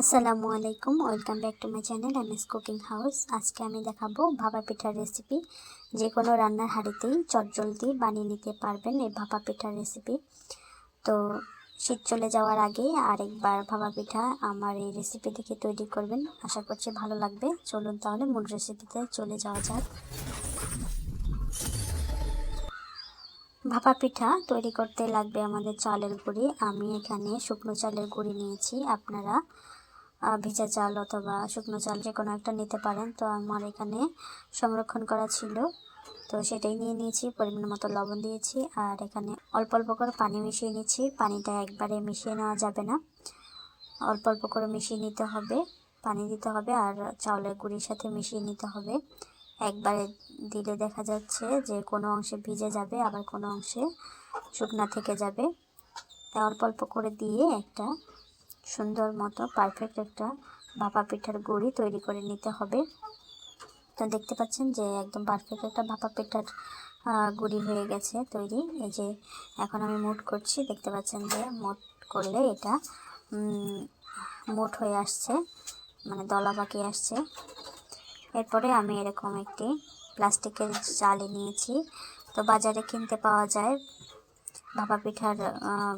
আসসালামু আলাইকুম, welcome back to my channel M S cooking house. আজকে আমি দেখাবো ভাপা পিঠার রেসিপি। যে কোনো রান্নার হাঁড়িতেই চটজলদি বানিয়ে নিতে পারবেন এই ভাপা পিঠার রেসিপি। তো শীত চলে যাওয়ার আগে আরেকবার ভাপা পিঠা আমার এই রেসিপি দেখে তৈরি করবেন। আশা করছি ভালো লাগবে। চলুন তাহলে মূল রেসিপিতে চলে যাওয়া যাক। ভাপা পিঠা তৈরি করতে লাগবে আমাদের চালের গুঁড়ি। আমি এখানে শুকনো চালের গুঁড়ি নিয়েছি। আপনারা ভেজা চাল অথবা শুকনো চাল যে কোনো একটা নিতে পারেন। তো আমার এখানে সংরক্ষণ করা ছিল। তো সেটাই নিয়ে নিয়েছি, পরিমাণ মতো লবণ দিয়েছি আর এখানে অল্প অল্প করে পানি মিশিয়ে নিচ্ছি। পানিটা একবারে মিশিয়ে নেওয়া যাবে না। অল্প অল্প করে মিশিয়ে নিতে হবে, পানি দিতে হবে আর চাউলের গুঁড়ির সাথে মিশিয়ে নিতে হবে। একবারে দিলে দেখা যাচ্ছে যে কোনো অংশে ভিজে যাবে, আবার কোনো অংশে শুকনা থেকে যাবে। অল্প অল্প করে দিয়ে একটা সুন্দর মতো পারফেক্ট একটা ভাপা পিঠার গুঁড়ি তৈরি করে নিতে হবে। তো দেখতে পাচ্ছেন যে একদম পারফেক্ট একটা ভাপা পিঠার গুঁড়ি হয়ে গেছে তৈরি। এই যে এখন আমি মুট করছি, দেখতে পাচ্ছেন যে মুট করলে এটা মুট হয়ে আসছে মানে দলা পাকিয়ে আসছে। এরপরে আমি এরকম একটি প্লাস্টিকের জালি নিয়েছি। তো বাজারে কিনতে পাওয়া যায় ভাপা পিঠার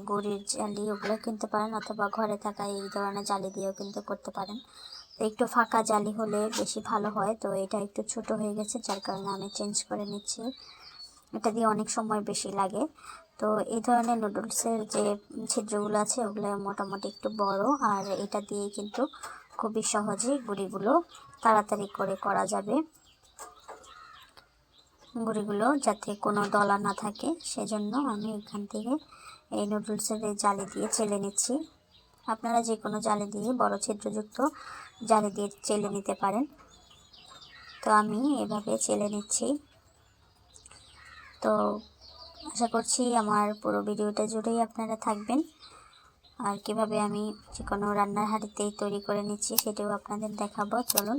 গুড়ির জালি ওগুলো কিনতে পারেন অথবা ঘরে থাকা এই ধরনের জালি দিয়েও কিন্তু করতে পারেন। তো একটু ফাঁকা জালি হলে বেশি ভালো হয়। তো এটা একটু ছোট হয়ে গেছে, যার কারণে আমি চেঞ্জ করে নিচ্ছি। এটা দিয়ে অনেক সময় বেশি লাগে। তো এই ধরনের নুডলসের যে ছিদ্রগুলো আছে, ওগুলো মোটামুটি একটু বড়। আর এটা দিয়ে কিন্তু খুবই সহজেই গুড়িগুলো তাড়াতাড়ি করে করা যাবে। গুঁড়িগুলো যাতে কোনো দলা না থাকে, সেজন্য আমি এখান থেকে এই নুডলসের জালি দিয়ে চেলে নিচ্ছি। আপনারা যে কোনো জালি দিয়ে বড় ছিদ্রযুক্ত জালি দিয়ে চেলে নিতে পারেন। তো আমি এভাবে চেলে নিচ্ছি। তো আশা করছি আমার পুরো ভিডিওটা জুড়েই আপনারা থাকবেন। আর কীভাবে আমি যে কোনো রান্নার হাঁড়িতেই তৈরি করে নিচ্ছি সেটাও আপনাদের দেখাবো। চলুন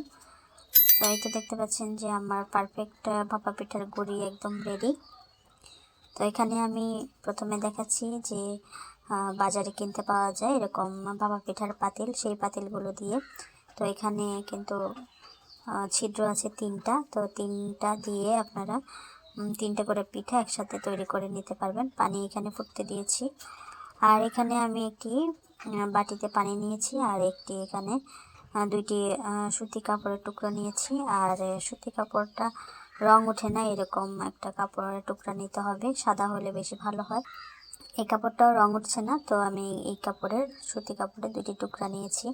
তো এই তো দেখতে পাচ্ছেন যে আমার পারফেক্ট ভাপা পিঠার গুড়ি একদম রেডি তো এখানে আমি প্রথমে দেখাচ্ছি যে বাজারে কিনতে পাওয়া যায় এরকম ভাপা পিঠার পাতিল, সেই পাতিলগুলো দিয়ে। তো এখানে কিন্তু ছিদ্র আছে তিনটা। তো তিনটা দিয়ে আপনারা তিনটে করে পিঠা একসাথে তৈরি করে নিতে পারবেন। পানি এখানে ফুটতে দিয়েছি। আর এখানে আমি একটি বাটিতে পানি নিয়েছি। আর একটি এখানে দুইটি সুতি কাপড়ের টুকরো নিয়েছি। আর সুতি কাপড়টা রং ওঠে না, এরকম একটা কাপড়ের টুকরা নিতে হবে। সাদা হলে বেশি ভালো হয়। এই কাপড়টাও রং উঠছে না, তো আমি এই কাপড়ের, সুতি কাপড়ের দুটি টুকরা নিয়েছি।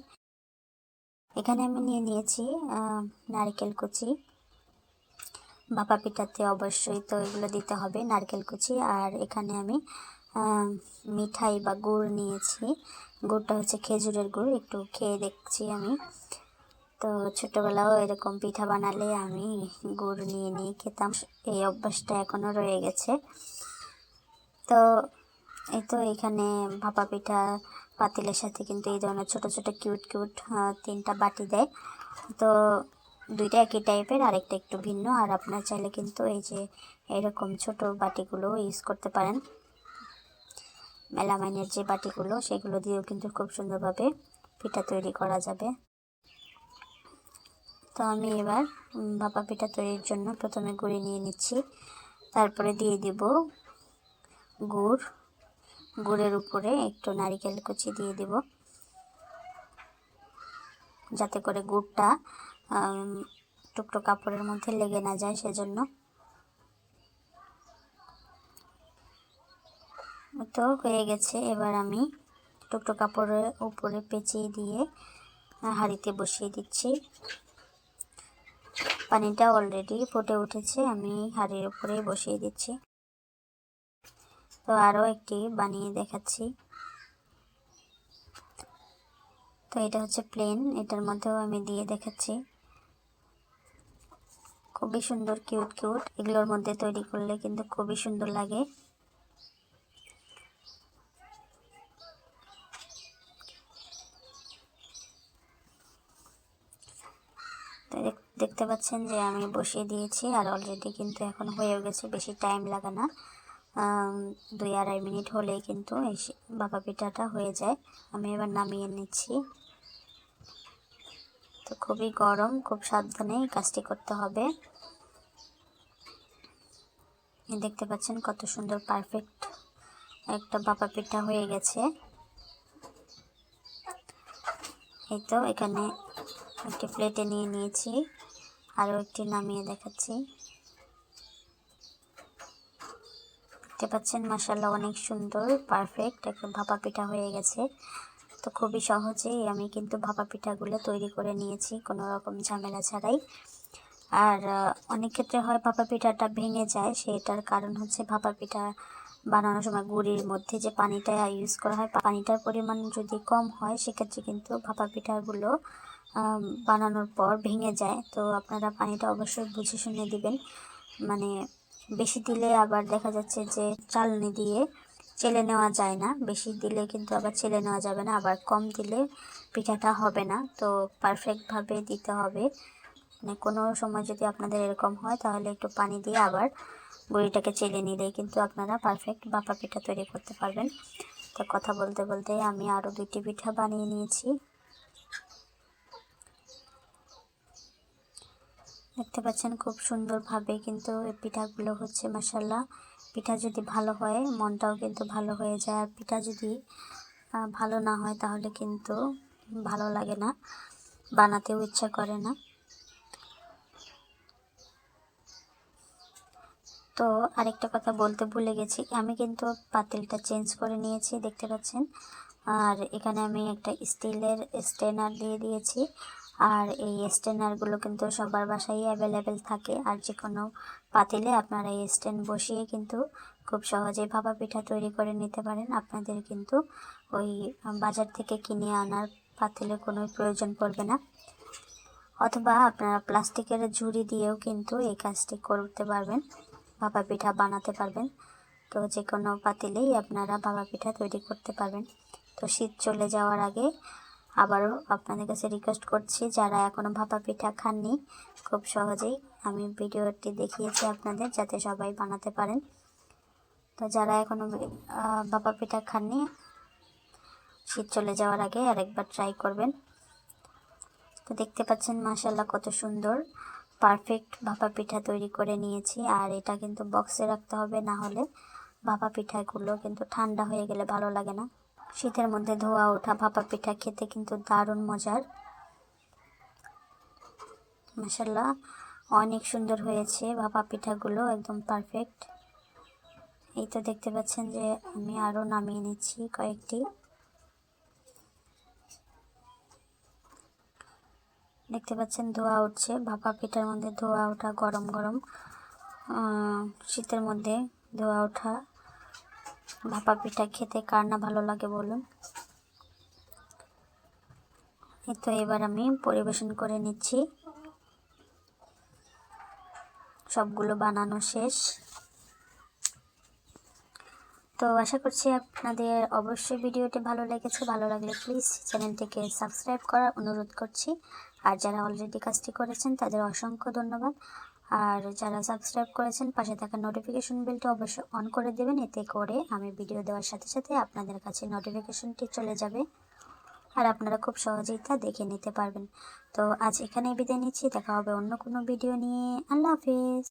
এখানে আমি নিয়ে নিয়েছি নারকেল কুচি। বাপা পিঠাতে অবশ্যই তো এগুলো দিতে হবে, নারকেল কুচি। আর এখানে আমি মিঠাই বা গুড় নিয়েছি। গুড়টা হচ্ছে খেজুরের গুড়, একটু খেয়ে দেখছি আমি। তো ছোটোবেলাও এরকম পিঠা বানালে আমি গুড় নিয়ে নিয়ে খেতাম। এই অভ্যাসটা এখনও রয়ে গেছে। তো এই তো এখানে ভাপা পিঠা পাতিলের সাথে কিন্তু এই ধরনের ছোটো ছোটো, কিউট কিউট তিনটা বাটি দেয়। তো দুইটা একই টাইপের, আরেকটা একটু ভিন্ন। আর আপনার চাইলে কিন্তু এই যে এরকম ছোট বাটিগুলো ইউজ করতে পারেন। মেলামাইনের যে বাটিগুলো, সেগুলো দিয়েও কিন্তু খুব সুন্দরভাবে পিঠা তৈরি করা যাবে। তো আমি এবার ভাপা পিঠা তৈরির জন্য প্রথমে গুঁড়ি নিয়ে নিচ্ছি। তারপরে দিয়ে দিব গুড়। গুড়ের উপরে একটু নারিকেল কুচি দিয়ে দিব। যাতে করে গুড়টা টুকটো কাপড়ের মধ্যে লেগে না যায় সেজন্য। তো হয়ে গেছে। এবার আমি টুকটো কাপড়ের উপরে পেঁচিয়ে দিয়ে হাঁড়িতে বসিয়ে দিচ্ছি। পানিটা অলরেডি ফুটে উঠেছে, আমি হাঁড়ির উপরে বসিয়ে দিচ্ছি। তো আরও একটি বানিয়ে দেখাচ্ছি। তো এটা হচ্ছে প্লেন এটার মধ্যেও আমি দিয়ে দেখাচ্ছি। খুবই সুন্দর কিউট কিউট এগুলোর মধ্যে তৈরি করলে কিন্তু খুবই সুন্দর লাগে। দেখতে পাচ্ছেন যে আমি বসিয়ে দিয়েছি আর অলরেডি কিন্তু এখন হয়েও গেছে, বেশি টাইম লাগে না। দুই আড়াই মিনিট হলেই কিন্তু এই বাবা পিঠাটা হয়ে যায়। আমি এবার নামিয়ে নিচ্ছি। তো খুবই গরম, খুব সাবধানে কাজটি করতে হবে। দেখতে পাচ্ছেন কত সুন্দর পারফেক্ট একটা বাপা পিঠা হয়ে গেছে। এই তো এখানে একটি প্লেটে নিয়ে নিয়েছি। আরও একটি নামিয়ে দেখাচ্ছি। দেখতে পাচ্ছেন মাসাল্লাহ অনেক সুন্দর পারফেক্ট একটা ভাপা পিঠা হয়ে গেছে। তো খুবই সহজেই আমি কিন্তু ভাপা পিঠাগুলো তৈরি করে নিয়েছি, কোনো রকম ঝামেলা ছাড়াই। আর অনেক ক্ষেত্রে হয় ভাপা পিঠাটা ভেঙে যায়, সেটার কারণ হচ্ছে ভাপা পিঠা বানানোর সময় গুড়ির মধ্যে যে পানিটা ইউজ করা হয় পানিটার পরিমাণ যদি কম হয়, সেক্ষেত্রে কিন্তু ভাপা পিঠাগুলো বানানোর পর ভেঙে যায়। তো আপনারা পানিটা অবশ্যই বুঝে শুনে দিবেন। মানে বেশি দিলে আবার দেখা যাচ্ছে যে চালনি দিয়ে চেলে নেওয়া যায় না। বেশি দিলে কিন্তু আবার চেলে নেওয়া যাবে না। আবার কম দিলে পিঠাটা হবে না। তো পারফেক্টভাবে দিতে হবে। মানে কোনো সময় যদি আপনাদের এরকম হয়, তাহলে একটু পানি দিয়ে আবার গুঁড়িটাকে চেলে নিলেই কিন্তু আপনারা পারফেক্ট বাপা পিঠা তৈরি করতে পারবেন। তো কথা বলতে বলতে আমি আরও দুইটি পিঠা বানিয়ে নিয়েছি। দেখতে পাচ্ছেন খুব সুন্দরভাবে কিন্তু এই পিঠাগুলো হচ্ছে মাসাল্লাহ পিঠা যদি ভালো হয়, মনটাও কিন্তু ভালো হয়ে যায়। আর পিঠা যদি ভালো না হয় তাহলে কিন্তু ভালো লাগে না, বানাতেও ইচ্ছা করে না। তো আরেকটা কথা বলতে ভুলে গেছি, আমি কিন্তু পাতিলটা চেঞ্জ করে নিয়েছি, দেখতে পাচ্ছেন। আর এখানে আমি একটা স্টিলের স্টেনার দিয়ে দিয়েছি। আর এই স্ট্যান্ডারগুলো কিন্তু সবার বাসায় অ্যাভেলেবেল থাকে। আর যে কোনো পাতিলে আপনারা এই স্ট্যান্ড বসিয়ে কিন্তু খুব সহজেই ভাপা পিঠা তৈরি করে নিতে পারেন। আপনাদের কিন্তু ওই বাজার থেকে কিনে আনার পাতিলে কোনো প্রয়োজন পড়বে না। অথবা আপনারা প্লাস্টিকের ঝুড়ি দিয়েও কিন্তু এই কাজটি করতে পারবেন, ভাপা পিঠা বানাতে পারবেন। তো যে কোনো পাতিলেই আপনারা ভাপা পিঠা তৈরি করতে পারবেন। তো শীত চলে যাওয়ার আগে আবারও আপনাদের কাছে রিকোয়েস্ট করছি, যারা এখনও ভাপা পিঠা খাননি, খুব সহজেই আমি ভিডিওটি দেখিয়েছি আপনাদের, যাতে সবাই বানাতে পারেন। তো যারা এখনও ভাপা পিঠা খাননি, শীত চলে যাওয়ার আগে আরেকবার ট্রাই করবেন। তো দেখতে পাচ্ছেন মাসাল্লাহ কত সুন্দর পারফেক্ট ভাপা পিঠা তৈরি করে নিয়েছি। আর এটা কিন্তু বক্সে রাখতে হবে, না হলে ভাপা পিঠাগুলো কিন্তু ঠান্ডা হয়ে গেলে ভালো লাগে না। শীতের মধ্যে ধোয়া, ওঠা, ভাপা পিঠা খেতে কিন্তু দারুণ মজার। মাসাল্লাহ অনেক সুন্দর হয়েছে ভাপা পিঠাগুলো, একদম পারফেক্ট এই তো দেখতে পাচ্ছেন যে আমি আরও নামিয়ে নিচ্ছি কয়েকটি। দেখতে পাচ্ছেন ধোয়া উঠছে, ভাপা পিঠার মধ্যে ধোয়া ওঠা, গরম গরম শীতের মধ্যে ধোয়া ওঠা। ভাপা পিঠা খেতে কার না ভালো লাগে বলুন? তো এবার আমি পরিবেশন করে নিচ্ছি। সবগুলো বানানো শেষ। তো আশা করছি আপনাদের অবশ্যই ভিডিওটি ভালো লেগেছে। ভালো লাগলে প্লিজ চ্যানেলটিকে সাবস্ক্রাইব করার অনুরোধ করছি। আর যারা অলরেডি কাজটি করেছেন, তাদের অসংখ্য ধন্যবাদ। আর যারা সাবস্ক্রাইব করেছেন, পাশে থাকা নোটিফিকেশন বিলটা অবশ্যই অন করে দেবেন। এতে করে আমি ভিডিও দেওয়ার সাথে সাথে আপনাদের কাছে নোটিফিকেশনটি চলে যাবে। আর আপনারা খুব সহজেই তা দেখে নিতে পারবেন। তো আজ এখানেই বিদায় নিচ্ছি। দেখা হবে অন্য কোনো ভিডিও নিয়ে। আল্লাহ হাফিজ।